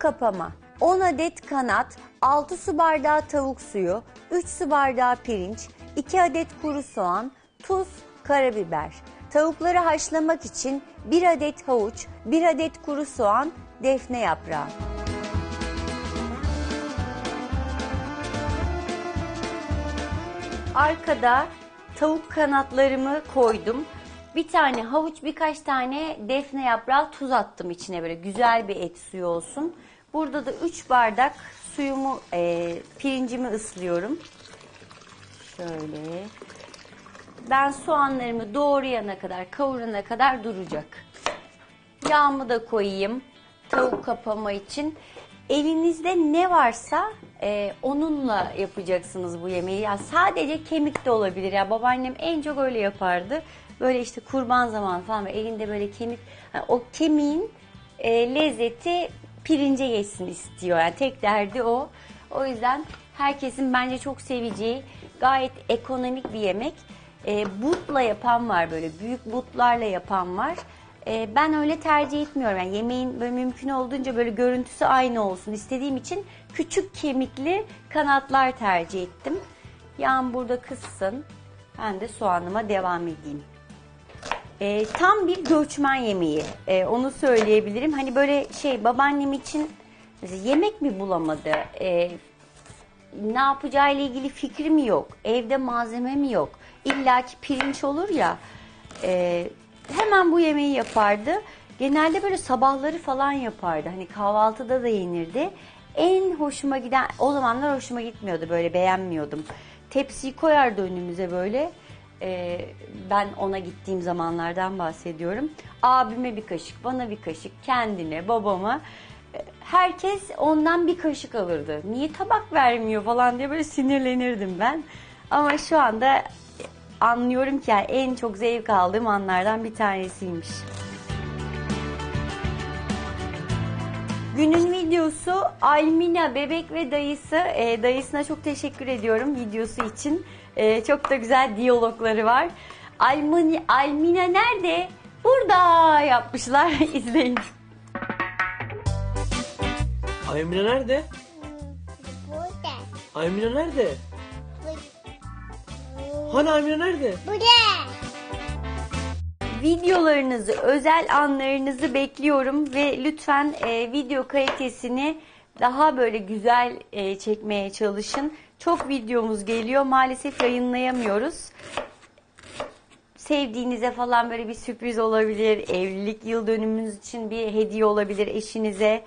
kapama, 10 adet kanat, 6 su bardağı tavuk suyu, 3 su bardağı pirinç, 2 adet kuru soğan, tuz, karabiber. Tavukları haşlamak için 1 adet havuç, 1 adet kuru soğan, defne yaprağı. Arkada tavuk kanatlarımı koydum. Bir tane havuç, birkaç tane defne yaprağı tuz attım içine böyle güzel bir et suyu olsun. Burada da 3 bardak suyumu, e, pirincimi ıslıyorum. Şöyle. Ben soğanlarımı doğrayana kadar, kavurana kadar duracak. Yağımı da koyayım tavuk kapama için. Elinizde ne varsa e, onunla yapacaksınız bu yemeği. Ya sadece kemik de olabilir. Ya babaannem en çok öyle yapardı. Böyle işte kurban zamanı falan ve elinde böyle kemik. yani o kemiğin e, lezzeti pirince geçsin istiyor. Yani tek derdi o. O yüzden herkesin bence çok seveceği gayet ekonomik bir yemek. E, butla yapan var böyle büyük butlarla yapan var. E, ben öyle tercih etmiyorum. Yani yemeğin böyle mümkün olduğunca böyle görüntüsü aynı olsun istediğim için küçük kemikli kanatlar tercih ettim. Yağım burada kızsın. Ben de soğanıma devam edeyim. E, tam bir göçmen yemeği. E, onu söyleyebilirim. Hani böyle şey babaannem için yemek mi bulamadı? E, ne yapacağıyla ilgili fikrim yok. Evde malzeme mi yok? İlla ki pirinç olur ya. e, hemen bu yemeği yapardı. Genelde böyle sabahları falan yapardı. Hani kahvaltıda da yenirdi. En hoşuma giden, o zamanlar hoşuma gitmiyordu böyle beğenmiyordum. Tepsiyi koyardı önümüze böyle. E, ben ona gittiğim zamanlardan bahsediyorum. Abime bir kaşık, bana bir kaşık, kendine, babama. E, Herkes ondan bir kaşık alırdı. Niye tabak vermiyor falan diye böyle sinirlenirdim ben. Ama şu anda anlıyorum ki yani en çok zevk aldığım anlardan bir tanesiymiş. Günün videosu Almina bebek ve dayısı. Ee, dayısına çok teşekkür ediyorum videosu için. Ee, çok da güzel diyalogları var. Almini, Almina nerede? Burada yapmışlar. İzleyin. Aymine nerede? Burada. Aymine nerede? Hani Aymine nerede? Burada. Videolarınızı, özel anlarınızı bekliyorum ve lütfen e, video kalitesini daha böyle güzel e, çekmeye çalışın. Çok videomuz geliyor. Maalesef yayınlayamıyoruz. Sevdiğinize falan böyle bir sürpriz olabilir. Evlilik yıl dönümünüz için bir hediye olabilir eşinize.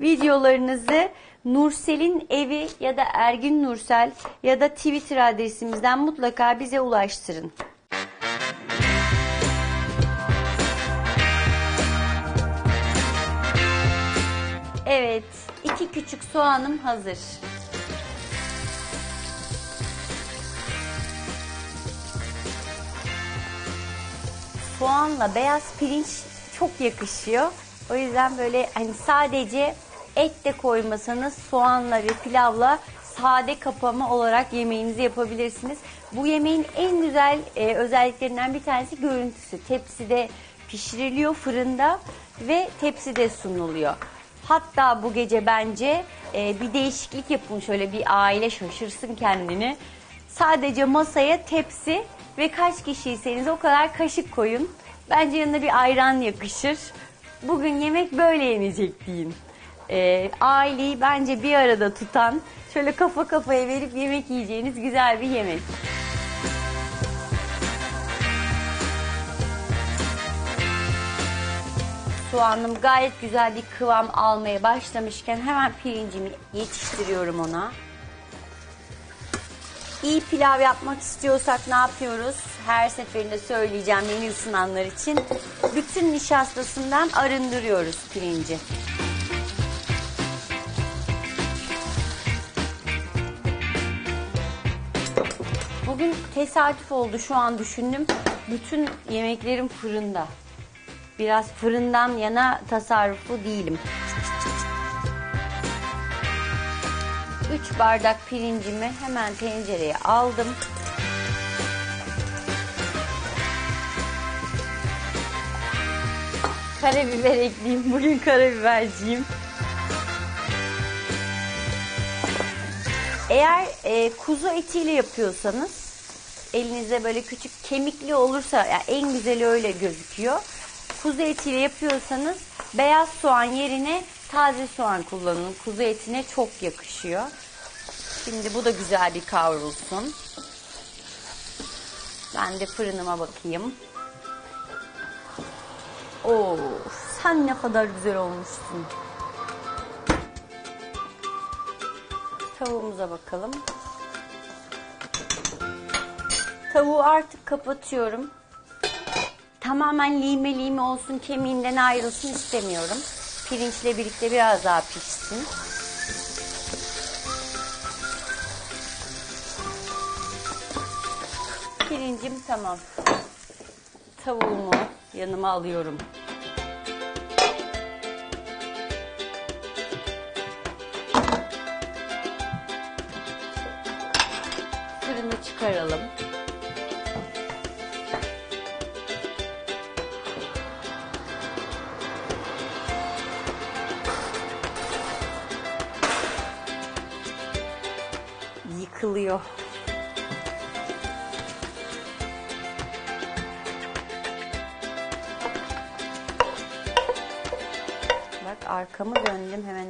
Videolarınızı Nursel'in evi ya da Ergün Nursel ya da Twitter adresimizden mutlaka bize ulaştırın. Evet, iki küçük soğanım hazır. Soğanla beyaz pirinç çok yakışıyor. O yüzden böyle hani sadece et de koymasanız soğanla ve pilavla sade kapama olarak yemeğinizi yapabilirsiniz. Bu yemeğin en güzel e, özelliklerinden bir tanesi görüntüsü. Tepside pişiriliyor fırında ve tepside sunuluyor. Hatta bu gece bence e, bir değişiklik yapın şöyle bir aile şaşırsın kendini. Sadece masaya tepsi ve kaç kişiyseniz o kadar kaşık koyun. Bence yanına bir ayran yakışır. Bugün yemek böyle yenecek deyin. E, aileyi bence bir arada tutan, şöyle kafa kafaya verip yemek yiyeceğiniz güzel bir yemek. Soğanım gayet güzel bir kıvam almaya başlamışken hemen pirincimi yetiştiriyorum ona. İyi pilav yapmak istiyorsak ne yapıyoruz? Her seferinde söyleyeceğim yeni ısınanlar için. Bütün nişastasından arındırıyoruz pirinci. Bugün tesadüf oldu şu an düşündüm. Bütün yemeklerim fırında. Biraz fırından yana tasarruflu değilim. 3 bardak pirincimi hemen tencereye aldım. Karabiber ekleyeyim. Bugün karabiberciyim. Eğer e, kuzu etiyle yapıyorsanız elinize böyle küçük kemikli olursa yani en güzeli öyle gözüküyor. Kuzu etiyle yapıyorsanız beyaz soğan yerine taze soğan kullanın. Kuzu etine çok yakışıyor. Şimdi bu da güzel bir kavrulsun. Ben de fırınıma bakayım. Oo, sen ne kadar güzel olmuşsun. Tavuğumuza bakalım. Tavuğu artık kapatıyorum. Tamamen lime lime olsun, kemiğinden ayrılsın istemiyorum. Pirinçle birlikte biraz daha pişsin. Tamam. Tavuğumu yanıma alıyorum. Fırını çıkaralım. Yıkılıyor. Arkamı döndüm hemen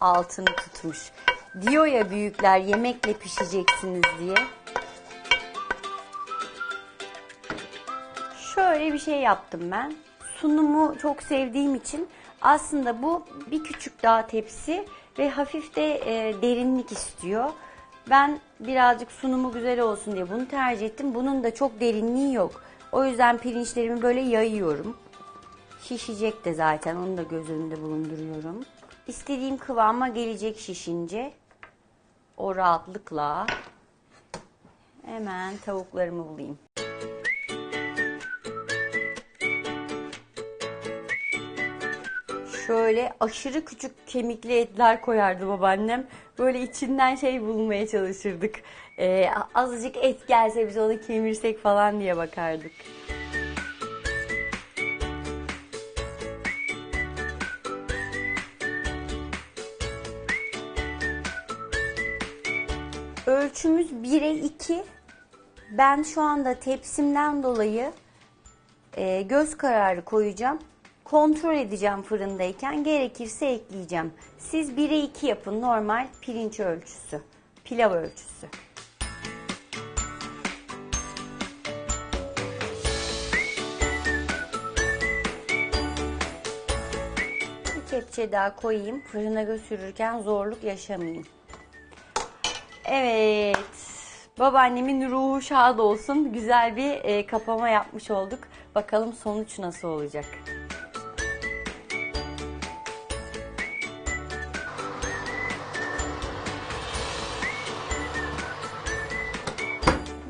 altını tutmuş. Diyor ya büyükler yemekle pişeceksiniz diye. Şöyle bir şey yaptım ben. Sunumu çok sevdiğim için aslında bu bir küçük daha tepsi ve hafif de e, derinlik istiyor. Ben birazcık sunumu güzel olsun diye bunu tercih ettim. Bunun da çok derinliği yok. O yüzden pirinçlerimi böyle yayıyorum. Şişecek de zaten onu da göz önünde bulunduruyorum. İstediğim kıvama gelecek şişince o rahatlıkla hemen tavuklarımı bulayım. Şöyle aşırı küçük kemikli etler koyardı babaannem. Böyle içinden şey bulmaya çalışırdık. Ee, azıcık et gelse biz onu kemirsek falan diye bakardık. Ölçümüz 1'e 2. Ben şu anda tepsimden dolayı e, göz kararı koyacağım. Kontrol edeceğim fırındayken. Gerekirse ekleyeceğim. Siz 1'e 2 yapın normal pirinç ölçüsü. Pilav ölçüsü. Bir kepçe daha koyayım. Fırına götürürken zorluk yaşamayayım. Evet. Babaannemin ruhu şad olsun. Güzel bir e, kapama yapmış olduk. Bakalım sonuç nasıl olacak.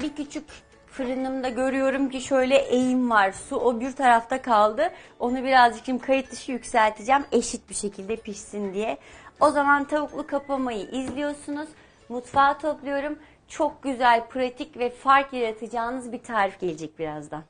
Bir küçük fırınımda görüyorum ki şöyle eğim var. Su o bir tarafta kaldı. Onu birazcık şimdi kayıt dışı yükselteceğim. Eşit bir şekilde pişsin diye. O zaman tavuklu kapamayı izliyorsunuz. Mutfağa topluyorum. Çok güzel, pratik ve fark yaratacağınız bir tarif gelecek birazdan.